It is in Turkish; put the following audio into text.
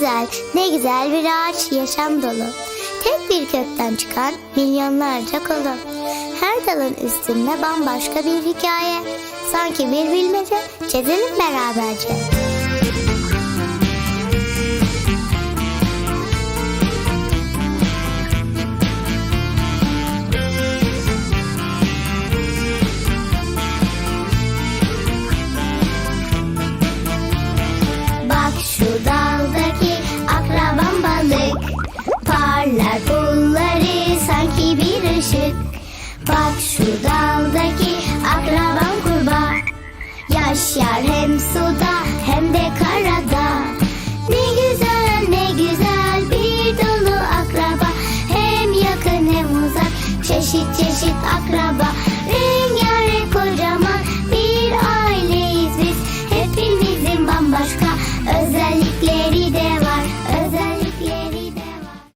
güzel, ne güzel bir ağaç yaşam dolu. Tek bir kökten çıkan milyonlarca kolu. Her dalın üstünde bambaşka bir hikaye. Sanki bir bilmece çizelim beraberce. Bak şu Bak şu daldaki akrabam kurbağa. Yaşar hem suda hem de karada. Ne güzel ne güzel bir dolu akraba. Hem yakın hem uzak çeşit çeşit akraba.